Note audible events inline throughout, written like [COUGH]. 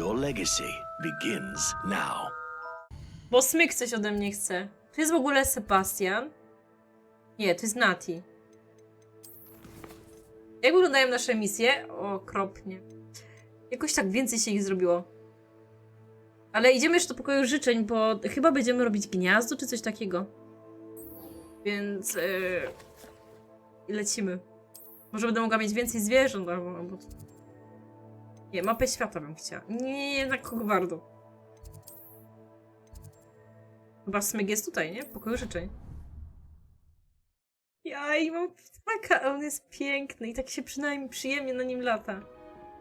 Your legacy begins now. Bo Smyk coś ode mnie chce. Tu jest w ogóle Sebastian. Nie, to jest Nati. Jak wyglądają nasze misje? Okropnie. Jakoś tak więcej się ich zrobiło. Ale idziemy jeszcze do pokoju życzeń, bo chyba będziemy robić gniazdo czy coś takiego. Więc yy, lecimy. Może będę mogła mieć więcej zwierząt albo... albo... Nie, mapę świata bym chciała. Nie, nie, nie, na Hogwardu. Chyba smyk jest tutaj, nie? W pokoju życzeń. Ja i mam ptaka, a on jest piękny i tak się przynajmniej przyjemnie na nim lata.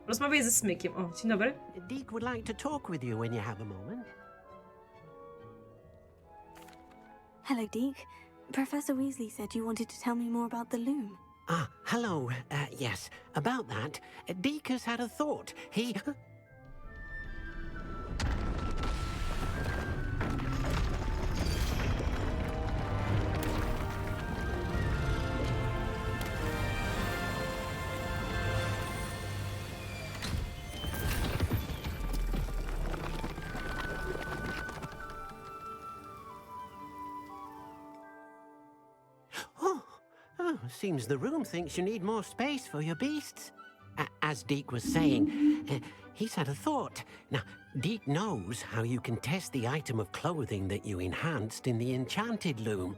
Rozmawiaj ze smykiem. O, dzień dobry. Deke would like to talk with you when you have a moment. Hello, Deke. Professor Weasley said you wanted to tell me more about the loom. Ah, hello. Uh, yes, about that. Deke has had a thought. He. Oh, seems the room thinks you need more space for your beasts. A- as Deke was saying, uh, he's had a thought. Now, Deke knows how you can test the item of clothing that you enhanced in the enchanted loom.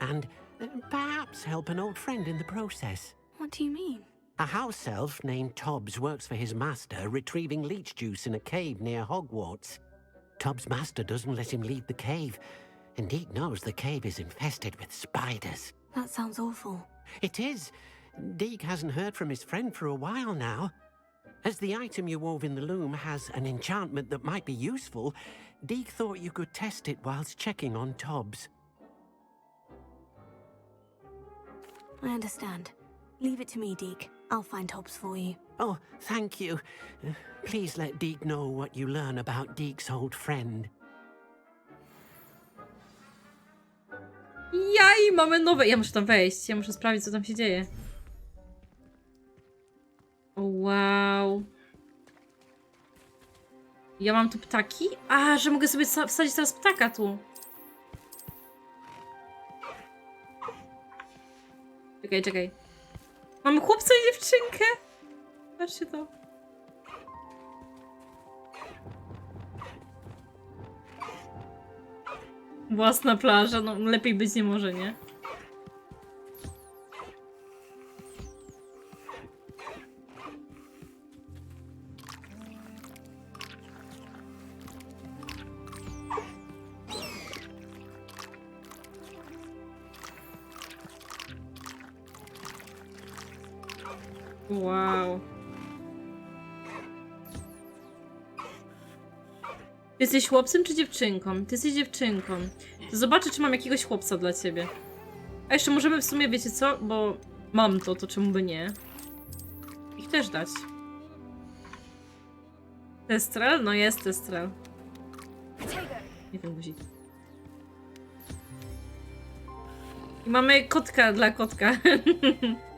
And uh, perhaps help an old friend in the process. What do you mean? A house elf named Tobbs works for his master retrieving leech juice in a cave near Hogwarts. Tobbs' master doesn't let him leave the cave, and Deke knows the cave is infested with spiders. That sounds awful. It is. Deke hasn't heard from his friend for a while now. As the item you wove in the loom has an enchantment that might be useful, Deke thought you could test it whilst checking on Tobbs. I understand. Leave it to me, Deke. I'll find Hobbs for you. Oh, thank you. Please let Deke know what you learn about Deke's old friend. I mamy nowe. Ja muszę tam wejść. Ja muszę sprawdzić, co tam się dzieje. Wow. Ja mam tu ptaki? A, że mogę sobie sa- wsadzić teraz ptaka tu. Czekaj, czekaj. Mam chłopca i dziewczynkę. Patrzcie to. Własna plaża, no lepiej być nie może, nie? Wow. Jesteś chłopcem czy dziewczynką? Ty jesteś dziewczynką. To zobaczę, czy mam jakiegoś chłopca dla ciebie. A jeszcze możemy w sumie, wiecie co? Bo mam to, to czemu by nie? Ich też dać. Testrel? No jest testrel. Nie ten guzik. I mamy kotka dla kotka. [LAUGHS]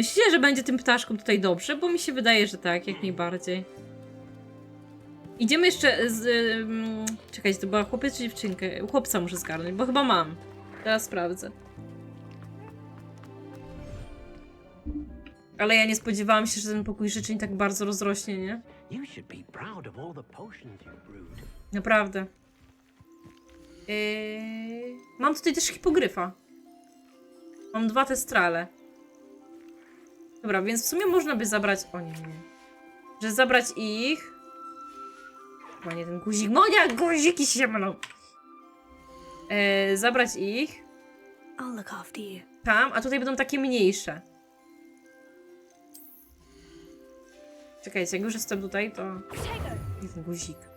Myślicie, że będzie tym ptaszkom tutaj dobrze? Bo mi się wydaje, że tak, jak najbardziej. Idziemy jeszcze z. Um, czekajcie, to była chłopiec czy dziewczynkę? Chłopca muszę zgarnąć, bo chyba mam. Teraz sprawdzę. Ale ja nie spodziewałam się, że ten pokój życzeń tak bardzo rozrośnie, nie? Naprawdę. Yy... Mam tutaj też hipogryfa. Mam dwa testrale. Dobra, więc w sumie można by zabrać... O nie, nie. Że zabrać ich... Chyba nie ten guzik. No nie, guziki się mylą. Yy, zabrać ich tam, a tutaj będą takie mniejsze. Czekajcie, jak już jestem tutaj, to... Nie ten guzik.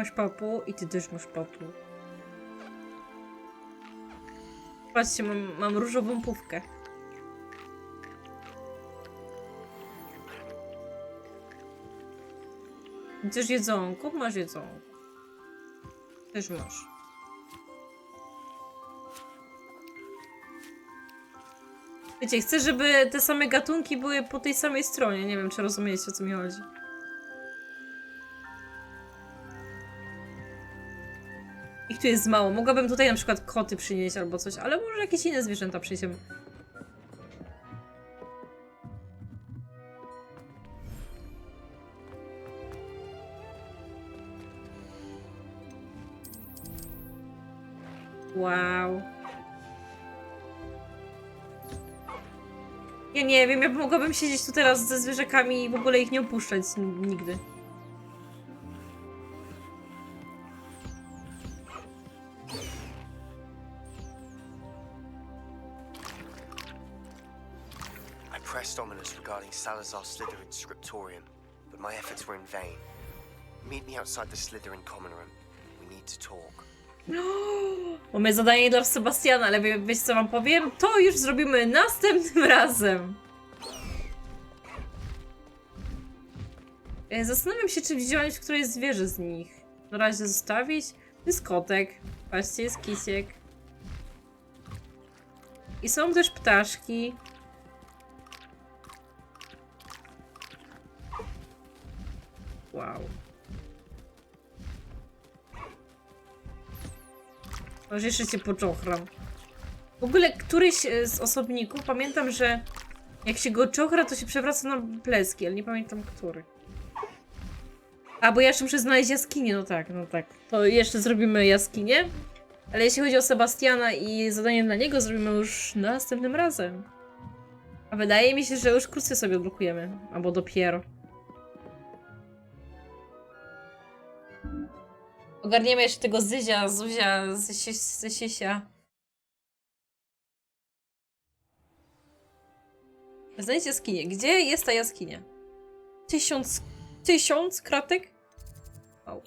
Masz papu i ty też masz papu. Patrzcie, mam, mam różową pówkę. Chcesz jedzonko? Masz jedzonko. Też masz. Wiecie, chcę, żeby te same gatunki były po tej samej stronie. Nie wiem, czy rozumiecie, o co mi chodzi. Tu jest mało. Mogłabym tutaj na przykład koty przynieść albo coś, ale może jakieś inne zwierzęta przyniesiemy. Wow. Ja nie wiem, ja mogłabym siedzieć tu teraz ze zwierzakami i w ogóle ich nie opuszczać nigdy. Salazar Slytherin's scriptorium, but my efforts were in vain. Meet me outside the Slytherin common room. We need to talk. Mamy zadanie dla Sebastiana, ale wie, wiecie co wam powiem? To już zrobimy następnym razem. E, Zastanawiam się, czy wziąć któreś zwierzę z nich. Na razie zostawić. To jest kotek. Patrzcie, jest kisiek. I są też ptaszki. Może jeszcze cię poczochram. W ogóle któryś e, z osobników, pamiętam, że jak się go czochra, to się przewraca na pleski, ale nie pamiętam który. A, bo ja jeszcze muszę znaleźć jaskinię, no tak, no tak. To jeszcze zrobimy jaskinię. Ale jeśli chodzi o Sebastiana i zadanie dla niego, zrobimy już następnym razem. A wydaje mi się, że już kursy sobie odblokujemy. Albo dopiero. Ogarniemy jeszcze tego Zyzia, Zuzia, Zysi- Zysisia. Znajdź jaskinię. Gdzie jest ta jaskinia? Tysiąc... Tysiąc kratek? Wow.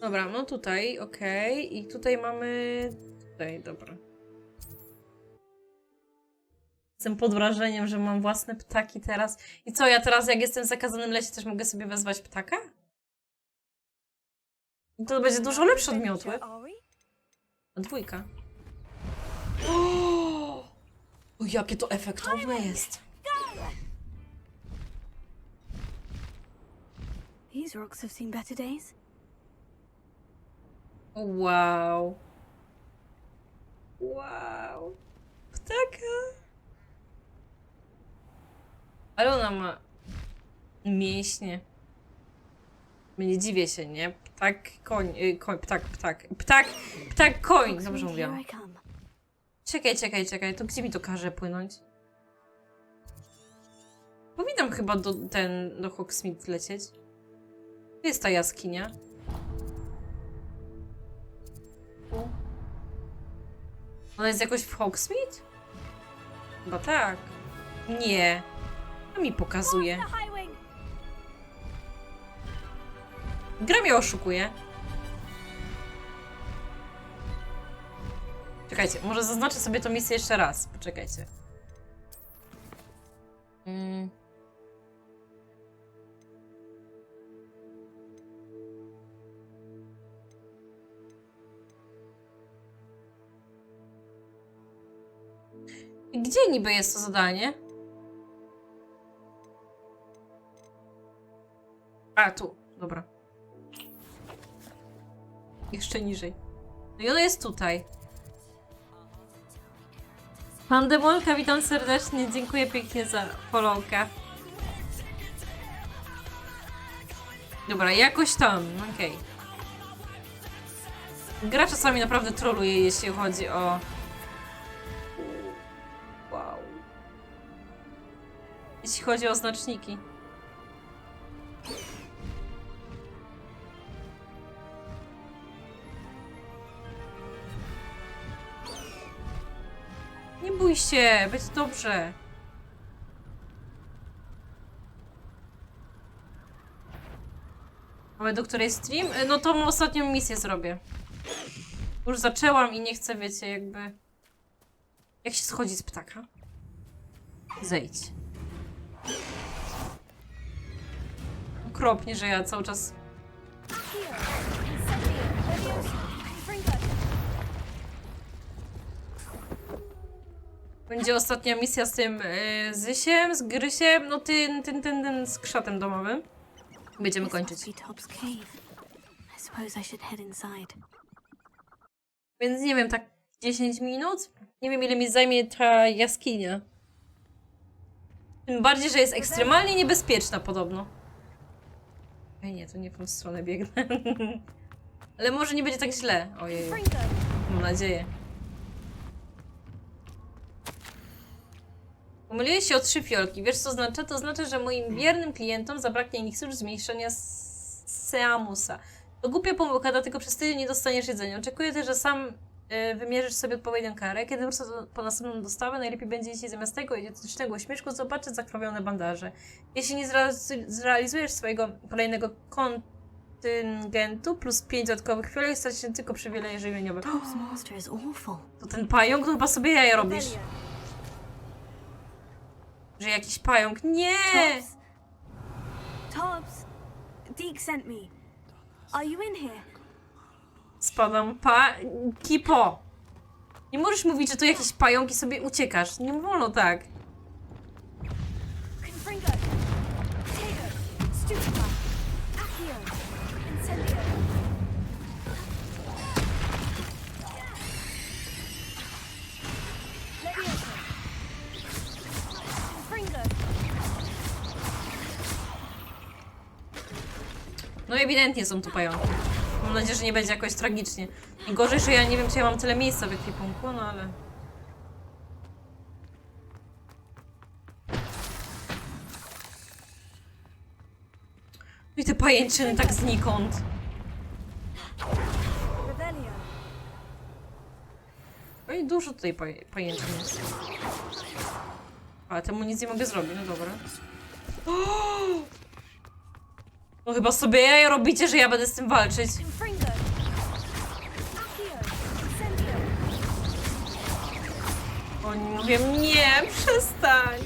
Dobra, no tutaj, okej. I tutaj mamy... Tutaj, dobra. Jestem pod wrażeniem, że mam własne ptaki teraz. I co, ja teraz jak jestem w zakazanym lesie też mogę sobie wezwać ptaka? To będzie dużo lepsze od miotły. A dwójka. O, [GASPS] o jakie to efektowne jest. These rocks have seen better days. O, Wow. Wow. Ptaka. Ale ona ma mięśnie. Nie dziwię się, nie? Ptak, koń, y, koń, ptak, ptak, ptak, ptak, koń, dobrze mówiłam. Czekaj, czekaj, czekaj, to gdzie mi to każe płynąć? Powinnam chyba do, ten, do Hogsmeade lecieć. Gdzie jest ta jaskinia? Ona jest jakoś w Hogsmeade? Chyba tak. Nie. Mi pokazuje. Gra mnie oszukuje. Czekajcie, może zaznaczę sobie tą misję jeszcze raz. Poczekajcie. Mm. Gdzie niby jest to zadanie? A, tu. Dobra. Jeszcze niżej. No i ona jest tutaj. Pan Demolka, witam serdecznie. Dziękuję pięknie za followka. Dobra, jakoś tam, okej. Gra czasami naprawdę troluje, jeśli chodzi o... Wow. Jeśli chodzi o znaczniki. Się, będzie dobrze. Ale do której stream? Y, No to ostatnią misję zrobię. Już zaczęłam i nie chcę, wiecie, jakby... Jak się schodzi z ptaka? Zejdź. Okropnie, że ja cały czas... Będzie ostatnia misja z tym yy, Zysiem, z Grysiem, no ten, ten, ten, ten z krzatem domowym. Będziemy kończyć. Więc nie wiem, tak 10 minut? Nie wiem, ile mi zajmie ta jaskinia. Tym bardziej, że jest ekstremalnie niebezpieczna podobno. Ej, nie, to nie w tą stronę biegnę. [LAUGHS] Ale może nie będzie tak źle. Ojej, mam nadzieję. Pomyliłeś się o trzy fiolki. Wiesz co znaczy? To znaczy, że moim wiernym klientom zabraknie eliksiru zmniejszenia s- Seamusa. To głupia pomyłka, dlatego przez tydzień nie dostaniesz jedzenia. Oczekuję też, że sam y, wymierzysz sobie odpowiednią karę. Kiedy wrócę do- po następną dostawę, najlepiej będzie jeśli zamiast tego idiotycznego uśmieszku zobaczyć zakrwawione bandaże. Jeśli nie zrealiz- zrealizujesz swojego kolejnego kontyngentu plus 5 dodatkowych fiolek, stać się tylko przywileje żywieniowe. Is awful. To ten pająk, to chyba sobie jaja robisz. Że jakiś pająk. Nie! Tops! Tops! Deke sent me. Are you in here? Spadam. Pa... Kipo! Nie możesz mówić, że to jakiś pająk i sobie uciekasz. Nie wolno tak. Confringo! Potato! Stupefy! No ewidentnie są tu pająki. Mam nadzieję, że nie będzie jakoś tragicznie. I gorzej, że ja nie wiem, czy ja mam tyle miejsca w ekwipunku, no ale... No i te pajęczyny tak znikąd. No i dużo tutaj paj jest. Ale temu nic nie mogę zrobić, no dobra. [GASPS] No chyba sobie jaja robicie, że ja będę z tym walczyć. Oni mówią, nie, przestań.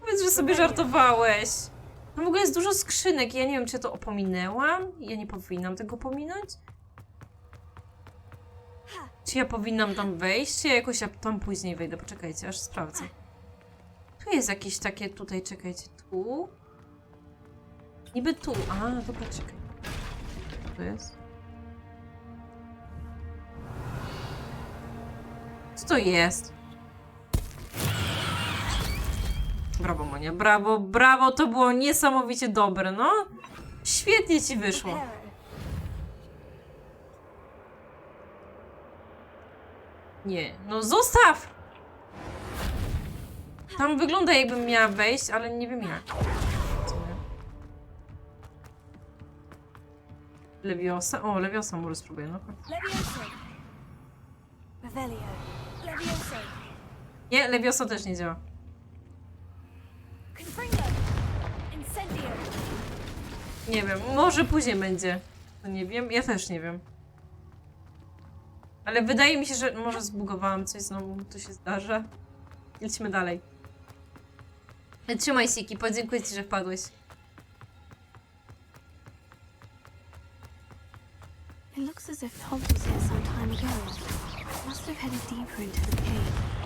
Powiedz, że sobie żartowałeś. No w ogóle jest dużo skrzynek ja nie wiem, czy to opominęłam. Ja nie powinnam tego pominąć. Czy ja powinnam tam wejść? Ja jakoś ja tam później wejdę? Poczekajcie, aż sprawdzę. Tu jest jakieś takie, tutaj, czekajcie, tu. Niby tu. A, dobra, czekaj. To jest? Co to jest? Brawo, Monia, brawo, brawo, to było niesamowicie dobre, no. Świetnie ci wyszło. Nie, no zostaw! Tam wygląda jakbym miała wejść, ale nie wiem jak. Leviosa? O, Leviosa może spróbuję, no. Leviosa! Nie, Leviosa też nie działa. Nie wiem, może później będzie. To nie wiem, ja też nie wiem. Ale wydaje mi się, że może zbugowałam coś znowu, to się zdarza. Lecimy dalej. Trzymaj się, Kipo, dziękuję Ci, że wpadłeś. It looks as if Tom was here some time ago. Must have headed deeper into the cave.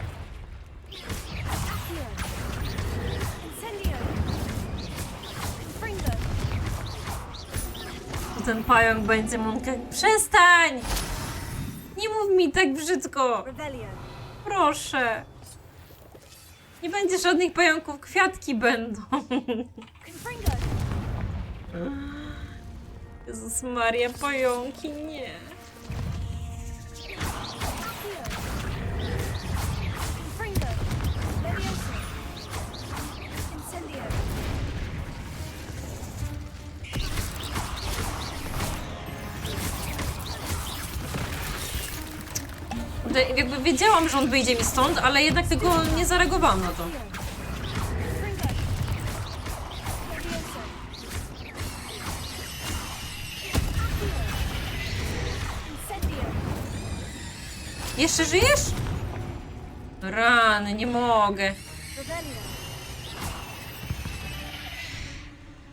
Ten pająk będzie Monka. Przestań! Nie mów mi tak brzydko! Proszę! Nie będzie żadnych pająków, kwiatki będą. Jezus Maria, pająki, nie. Jakby wiedziałam, że on wyjdzie mi stąd, ale jednak tylko nie zareagowałam na to. Jeszcze żyjesz? Rany, nie mogę.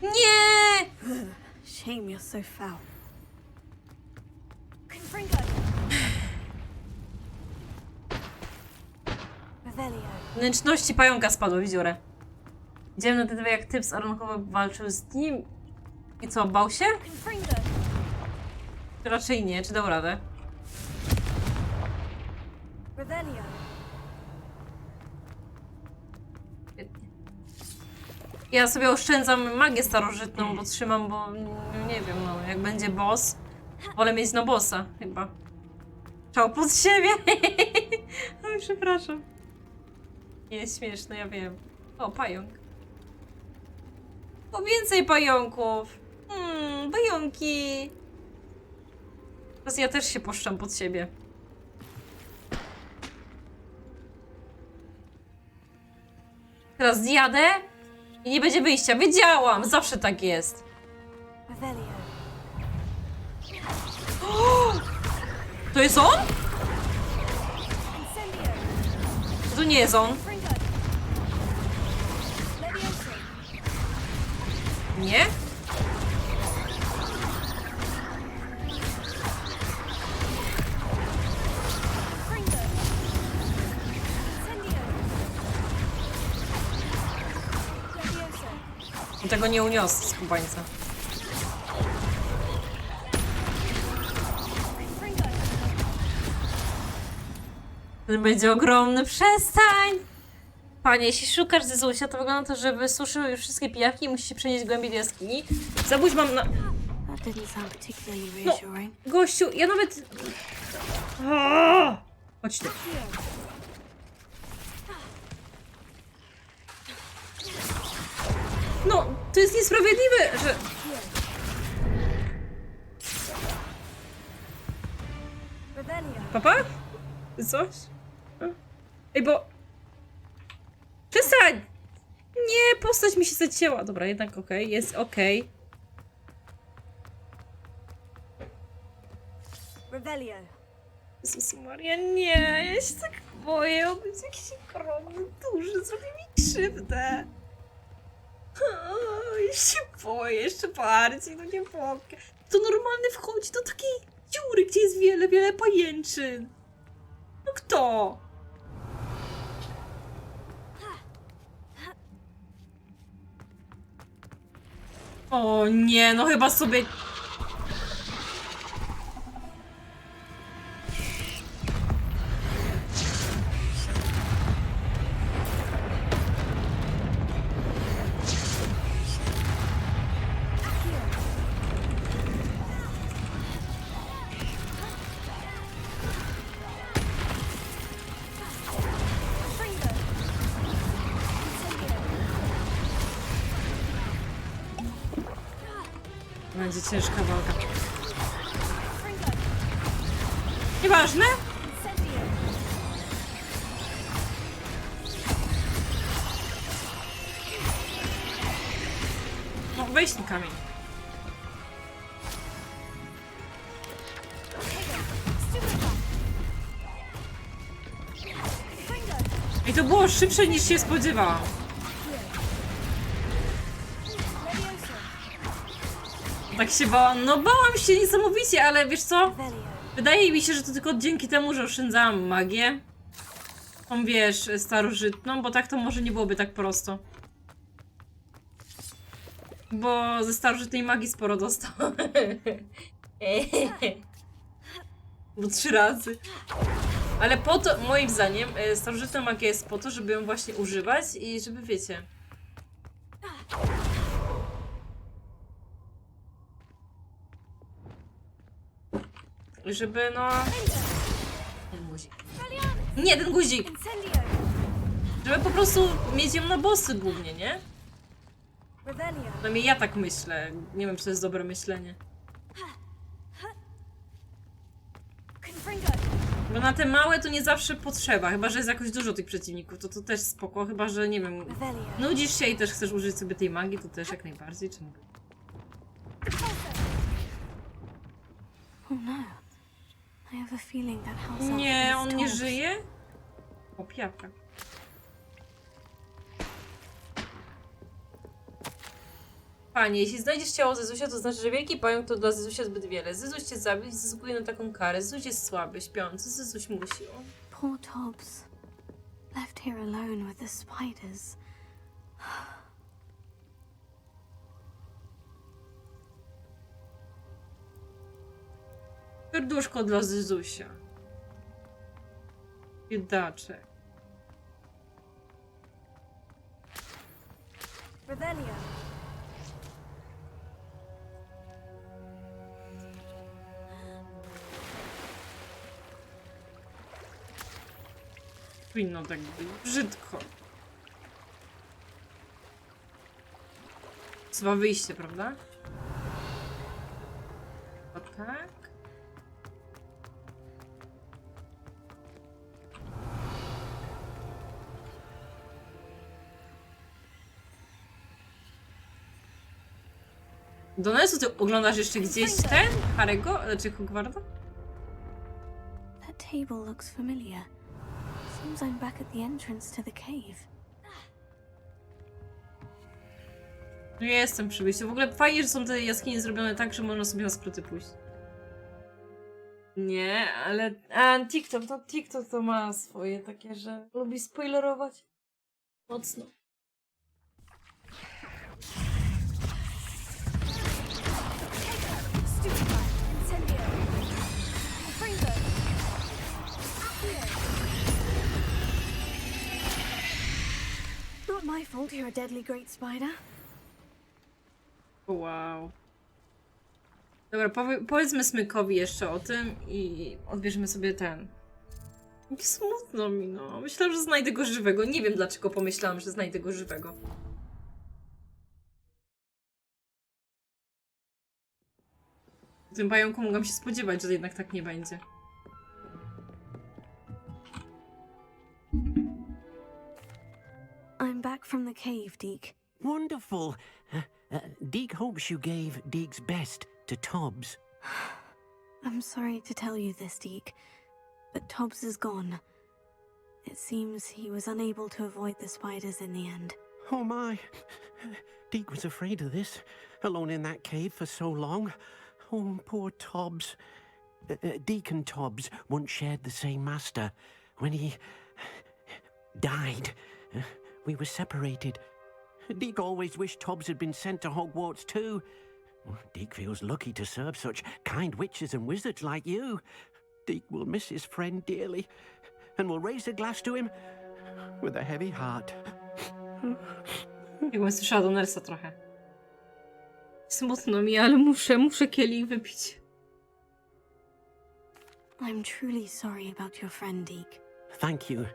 Nie! Shame you're so foul. Wnętrzności pająka spadły w dziurę. Idziemy na dwie jak typ z Aronkowa walczył z nim. I co, bał się? Czy raczej nie, czy dał radę? Ja sobie oszczędzam magię starożytną, bo trzymam, bo nie wiem, no, jak będzie boss, wolę mieć no bossa, chyba. Czał pod siebie. [LAUGHS] Przepraszam. Jest śmieszne, ja wiem. O, pająk. O, więcej pająków. Hmm, pająki. Teraz ja też się poszczam pod siebie. Teraz zjadę i nie będzie wyjścia. Wiedziałam! Zawsze tak jest. Revelio. To jest on? To nie jest on. Nie? Tego nie uniosę z kubańca. Będzie ogromny. Przestań! Panie, jeśli szukasz Zezusia, to wygląda na to, że wysuszył już wszystkie pijawki i musi się przenieść głębiej do jaskini. Zabójź mam na... No, gościu, ja nawet... Aaaa! Chodź ty. No, to jest niesprawiedliwe, że... Papa? Coś? Ej, bo... Przestań! Nie, postać mi się zacięła. Dobra, jednak okej, jest okej. Revelio. Jezus Maria, nie, ja się tak boję. On jest jakiś ogromny, duży, zrobi mi krzywdę. O, Ja się boję jeszcze bardziej, no nie mogę. To normalny wchodzi do takiej dziury, gdzie jest wiele, wiele pajęczyn. No kto? O nie, no chyba sobie Będzie ciężka walka. Nieważne. No, weź ten kamień. I to było szybsze niż się spodziewałam. Tak się bałam. No bałam się niesamowicie, ale wiesz co? Wydaje mi się, że to tylko dzięki temu, że oszczędzałam magię. Tą wiesz, starożytną, bo tak to może nie byłoby tak prosto. Bo ze starożytnej magii sporo dostał. [LAUGHS] Bo trzy razy. Ale po to, moim zdaniem, e, starożytna magia jest po to, żeby ją właśnie używać i żeby, wiecie... Żeby, no... Ten guzik. Nie, ten guzik! Żeby po prostu mieć ją na bossy głównie, nie? Przynajmniej ja tak myślę. Nie wiem, czy to jest dobre myślenie. Bo na te małe to nie zawsze potrzeba, chyba że jest jakoś dużo tych przeciwników, to to też spoko, chyba że nie wiem, nudzisz się i też chcesz użyć sobie tej magii, to też jak najbardziej, czemu? Oh no. I have a feeling that house Nie, on nie żyje? O, piapka. Panie, jeśli znajdziesz ciało Zezusia, to znaczy, że wielki pająk to dla Zezusia zbyt wiele. Zezuś cię zabił i zyskuje na taką karę. Zezuś jest słaby, śpiący. Zezuś musi. O. Poor Tobbs. Left here alone with the spiders. Serduszko dla Zezusia. Biedaczek. Revelio. Powinno tak być. Brzydko. Chyba wyjście, prawda? O tak. Donesu, ty oglądasz jeszcze gdzieś ten? Harego? Czy Hogwarta? That table looks familiar. Seems I'm back at the entrance to the cave. No ja jestem przy wyjściu. W ogóle fajnie, że są te jaskinie zrobione tak, że można sobie na skróty pójść. Nie, ale... A, TikTok, to TikTok to ma swoje takie, że lubi spoilerować. Mocno. My fault you're a deadly great spider. Wow. Dobra, powie, powiedzmy Smykowi jeszcze o tym i odbierzemy sobie ten. Jak smutno mi, no. Myślałam, że znajdę go żywego. Nie wiem dlaczego pomyślałam, że znajdę go żywego. Tym pająku mogłam się spodziewać, że jednak tak nie będzie. I'm back from the cave, Deke. Wonderful. Uh, uh, Deke hopes you gave Deke's best to Tobbs. [SIGHS] I'm sorry to tell you this, Deke, but Tobbs is gone. It seems he was unable to avoid the spiders in the end. Oh my. Deke was afraid of this, alone in that cave for so long. Oh, poor Tobbs. Uh, uh, Deke and Tobbs once shared the same master. When he died, uh, we were separated. Deke always wished Tobbs had been sent to Hogwarts too. Well, Deke feels lucky to serve such kind witches and wizards like you. Deke will miss his friend dearly, and will raise a glass to him with a heavy heart. Jakbym słyszała do Nersa trochę. Smutno mi, ale muszę, muszę kielich wypić. I'm truly sorry about your friend, Deke. Thank you.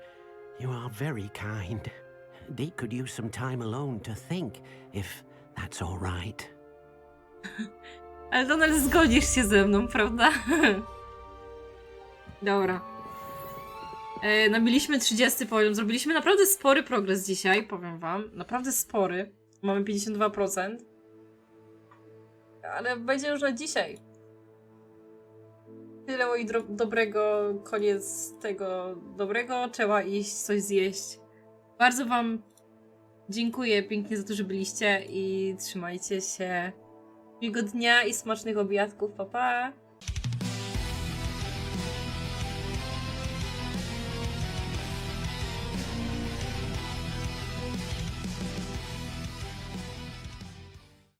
You are very kind. Deke could use some time alone to think, if that's all right. [LAUGHS] Ale Donald, zgodzisz się ze mną, prawda? [LAUGHS] Dobra. E, nabiliśmy 30 poziom. Zrobiliśmy naprawdę spory progres dzisiaj, powiem wam. Naprawdę spory. Mamy 52%. Ale będzie już na dzisiaj. Tyle moi dobrego, koniec tego dobrego. Trzeba iść, coś zjeść. Bardzo wam dziękuję pięknie za to, że byliście i trzymajcie się. Miłego dnia i smacznych obiadków. Pa, pa!